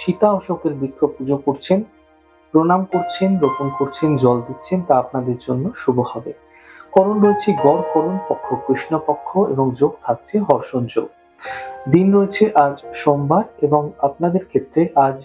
সীতা অশোকের বৃক্ষ পুজো করছেন, প্রণাম করছেন, রোপণ করছেন, জল দিচ্ছেন, তা আপনাদের জন্য শুভ হবে। করণ রয়েছে গড়, করণ পক্ষ, কৃষ্ণ পক্ষ এবং যোগ থাকছে হর্ষণ যোগ। দিন রয়েছে আজ সোমবার এবং আপনাদের ক্ষেত্রে আজ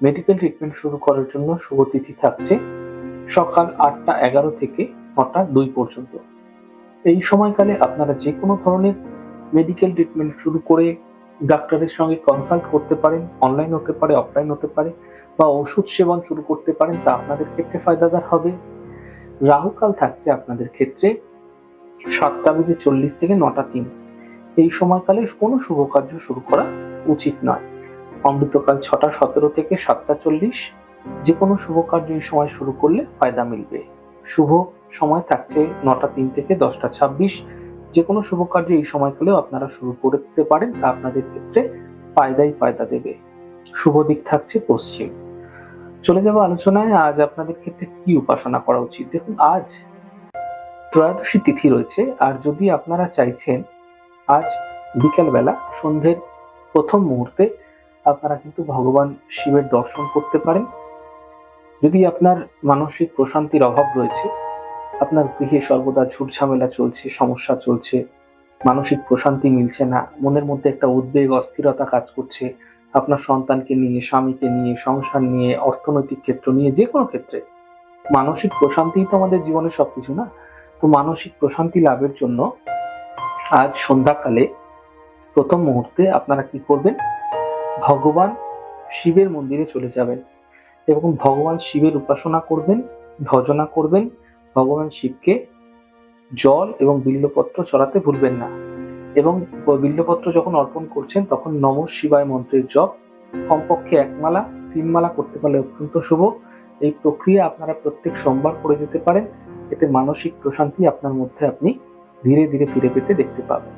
মেডিকেল ট্রিটমেন্ট শুরু করার জন্য শুভ তিথি থাকছে সকাল আটটা এগারো থেকে নটা দুই পর্যন্ত। এই সময়কালে আপনারা যে কোনো ধরনের মেডিকেল ট্রিটমেন্ট শুরু করে ডাক্তারের সঙ্গে কনসাল্ট করতে পারেন অনলাইন হতে পারে অফলাইন হতে পারে, বা ওষুধ সেবন শুরু করতে পারেন, তা আপনাদের ক্ষেত্রে ফায়দাদার হবে। রাহুকাল থাকছে আপনাদের ক্ষেত্রে সাতটা বেজে চল্লিশ থেকে নটা তিন। এই সময়কালে কোনো শুভ কার্য শুরু করা উচিত নয়। অমৃতকাল ছটা সতেরো থেকে সাতটা চল্লিশ যে কোনো শুভ কার্য এই সময় শুরু করলে ফায়দা মিলবে। শুভ সময় থাকছে নটা তিন থেকে দশটা ছাব্বিশ যে কোনো শুভ কার্য এই সময়কালেও আপনারা শুরু করতে পারেন তা আপনাদের ক্ষেত্রে ফায়দাই ফায়দা দেবে। শুভ দিক থাকছে পশ্চিম। চলে যাব আলোচনায়। আজ আপনাদের ক্ষেত্রে কি উপাসনা করা উচিত? দেখুন, আজ ত্রয়োদশী তিথি রয়েছে। আর যদি আপনারা চাইছেন, আজ বিকেলবেলা, সন্ধ্যের প্রথম মুহূর্তে আপনারা কিন্তু ভগবান শিবের দর্শন করতে পারেন। যদি আপনার মানসিক প্রশান্তির অভাব রয়েছে আপনার গৃহে সর্বদা ঝুটঝামেলা চলছে, সমস্যা চলছে, মানসিক প্রশান্তি মিলছে না, মনের মধ্যে একটা উদ্বেগ, অস্থিরতা কাজ করছে। আপনার সন্তানকে নিয়ে, স্বামীকে নিয়ে, সংসার নিয়ে, অর্থনৈতিক ক্ষেত্র নিয়ে, যে কোনো ক্ষেত্রে। মানসিক প্রশান্তি তো আমাদের জীবনের সবকিছু না? তো মানসিক প্রশান্তি লাভের জন্য আজ সন্ধ্যাকালে প্রথম মুহূর্তে আপনারা কি করবেন? ভগবান শিবের মন্দিরে চলে যাবেন এবং ভগবান শিবের উপাসনা করবেন, ভজনা করবেন ভগবান শিবকে জল এবং বিল্লপত্র চড়াতে ভুলবেন না। এবং বিল্লপত্র যখন অর্পণ করছেন, তখন নম শিবায় মন্ত্রের জপ, কমপক্ষে এক মালা, তিন মালা করতে পারলে অত্যন্ত শুভ। এই প্রক্রিয়া আপনারা প্রত্যেক সোমবার করে যেতে পারেন। এতে মানসিক প্রশান্তি আপনার মধ্যে আপনি ধীরে ধীরে ফিরে পেতে দেখতে পাবেন।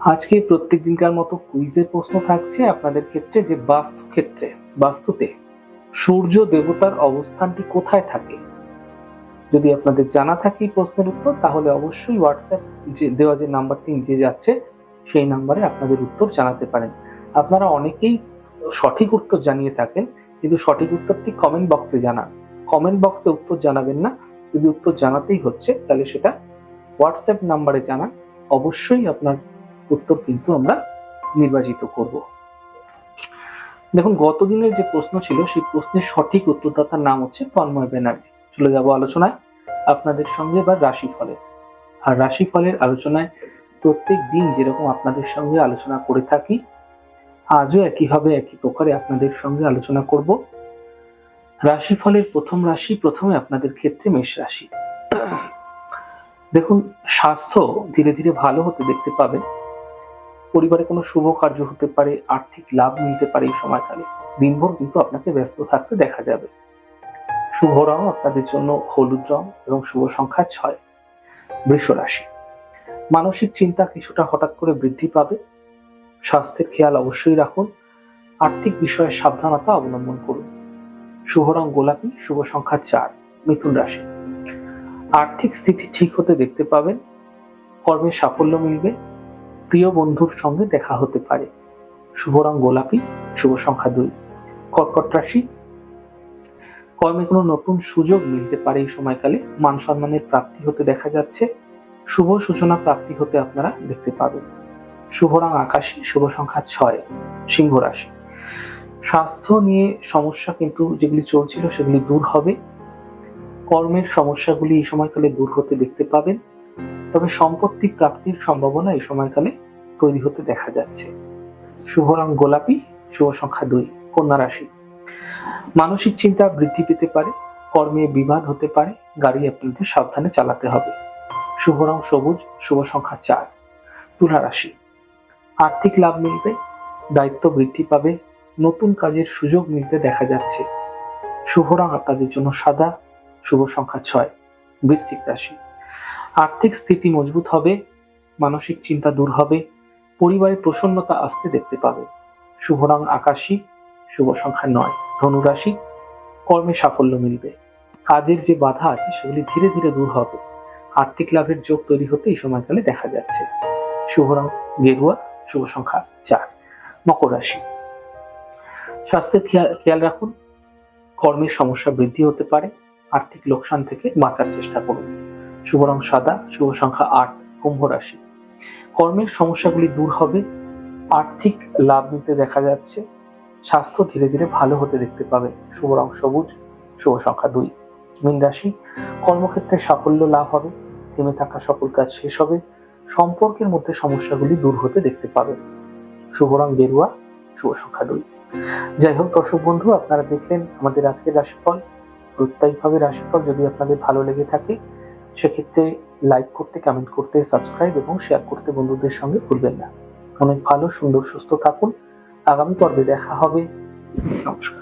আজকে প্রত্যেক দিনকার মতো কুইজের প্রশ্ন থাকছে আপনাদের ক্ষেত্রে যে বাস্তু ক্ষেত্রে বাস্তুতে সূর্য দেবতার অবস্থানটি কোথায় থাকে? যদি আপনাদের জানা থাকে প্রশ্নের উত্তর, তাহলে অবশ্যই হোয়াটসঅ্যাপ যে, দেওয়া যে নাম্বারটি নিচে যাচ্ছে, সেই নাম্বারে আপনাদের উত্তর জানাতে পারেন। আপনারা অনেকেই সঠিক উত্তর জানিয়ে থাকেন, কিন্তু সঠিক উত্তরটি কমেন্ট বক্সে জানান। কমেন্ট বক্সে উত্তর জানাবেন না। যদি উত্তর জানাতেই হচ্ছে, তাহলে সেটা হোয়াটসঅ্যাপ নাম্বারে জানান। অবশ্যই আপনার উত্তর কিন্তু আমরা নির্বাচিত করব। দেখুন, গতদিনের যে প্রশ্ন ছিল, সেই প্রশ্নের সঠিক উত্তরদাতার নাম হচ্ছে তন্ময় ব্যানার্জি। চলে যাব আলোচনায়। আপনাদের সঙ্গে এবার রাশিফলের। আর রাশিফলের আলোচনায় প্রত্যেক দিন যেরকম আপনাদের সঙ্গে আলোচনা করে থাকি, আজও একইভাবে একই প্রকারে আপনাদের সঙ্গে আলোচনা করব। রাশিফলের প্রথম রাশি প্রথমে আপনাদের ক্ষেত্রে মেষ রাশি। দেখুন, স্বাস্থ্য ধীরে ধীরে ভালো হতে দেখতে পাবে। পরিবারে কোনো শুভ কার্য হতে পারে, আর্থিক লাভ মিলতে পারে এই সময়কালে। দিনভর কিন্তু আপনাকে ব্যস্ত থাকতে দেখা যাবে। শুভ রং আপনাদের জন্য হলুদ রং এবং শুভ সংখ্যা ছয়, বৃষ রাশি। মানসিক চিন্তা কিছুটা হঠাৎ করে বৃদ্ধি পাবে। স্বাস্থ্যের খেয়াল অবশ্যই রাখুন। আর্থিক বিষয়ে সাবধানতা অবলম্বন করুন। শুভ রং গোলাপি, শুভ সংখ্যা চার, মিথুন রাশি। আর্থিক স্থিতি ঠিক হতে দেখতে পাবেন। কর্মে সাফল্য মিলবে। প্রিয় বন্ধুর সঙ্গে দেখা হতে পারে। শুভ রং গোলাপি, শুভ সংখ্যা দুই। কর্কট রাশি কর্মে কোনো নতুন সুযোগ মিলতে পারে এই সময়কালে। মান সম্মানের প্রাপ্তি হতে দেখা যাচ্ছে। শুভ সূচনা প্রাপ্তি হতে আপনারা দেখতে পাবেন। শুভ রং আকাশী, শুভ সংখ্যা ছয়, সিংহ রাশি। স্বাস্থ্য নিয়ে সমস্যা কিন্তু যেগুলি চলছিল সেগুলি দূর হবে। কর্মের সমস্যাগুলি এই সময়কালে দূর হতে দেখতে পাবেন। তবে সম্পত্তি প্রাপ্তির সম্ভাবনা এই সময়কালে তৈরি হতে দেখা যাচ্ছে। শুভ রং গোলাপি, শুভ সংখ্যা দুই, কন্যা রাশি। মানসিক চিন্তা বৃদ্ধি পেতে পারে, কর্মে বিবাদ হতে পারে, গাড়ি আপনাদের সাবধানে চালাতে হবে। শুভ রং সবুজ, শুভ সংখ্যা চার। তুলা রাশি। আর্থিক লাভ মিলবে, দায়িত্ব বৃদ্ধি পাবে, নতুন কাজের সুযোগ মিলতে দেখা যাচ্ছে। শুভ রং আপনাদের জন্য সাদা, শুভ সংখ্যা ছয়। বৃশ্চিক রাশি। আর্থিক স্থিতি মজবুত হবে, মানসিক চিন্তা দূর হবে, পরিবারে প্রসন্নতা আসতে দেখতে পাবে। শুভ রং আকাশী শুভ সংখ্যা নয়। ধনুরাশি, কর্মে সাফল্য মিলবে। কাজের যে বাধা আছে, সেগুলি ধীরে ধীরে দূর হবে। আর্থিক লাভের যোগ তৈরি হতে এই সময়কালে দেখা যাচ্ছে। শুভ রং, গেরুয়া, শুভ সংখ্যা চার। মকর রাশি স্বাস্থ্যের খেয়াল- রাখুন কর্মের সমস্যা বৃদ্ধি হতে পারে। আর্থিক লোকসান থেকে বাঁচার চেষ্টা করুন। শুভ রং সাদা, শুভ সংখ্যা আট, কুম্ভ রাশি। কর্মের সমস্যাগুলি দূর হবে। আর্থিক লাভ নিতে দেখা যাচ্ছে। স্বাস্থ্য ধীরে ধীরে ভালো হতে দেখতে পাবে। শুভ রং সবুজ, শুভ সংখ্যা দুই। মীন রাশি, কর্মক্ষেত্রে সাফল্য লাভ হবে, থেমে থাকা সকল কাজ শেষ হবে, সম্পর্কের মধ্যে সমস্যাগুলি দূর হতে দেখতে পাবে। শুভ রং গেরুয়া, শুভ সংখ্যা দুই। যাই হোক, দর্শক বন্ধু, আপনারা দেখলেন আমাদের আজকের রাশিফল। প্রত্যেকভাবে রাশিফল যদি আপনাদের ভালো লেগে থাকে, সেক্ষেত্রে লাইক করতে, কমেন্ট করতে, সাবস্ক্রাইব এবং শেয়ার করতে বন্ধুদের সঙ্গে ভুলবেন না। অনেক ভালো, সুন্দর, সুস্থ থাকুন। আগামী পর্বে দেখা হবে। নমস্কার।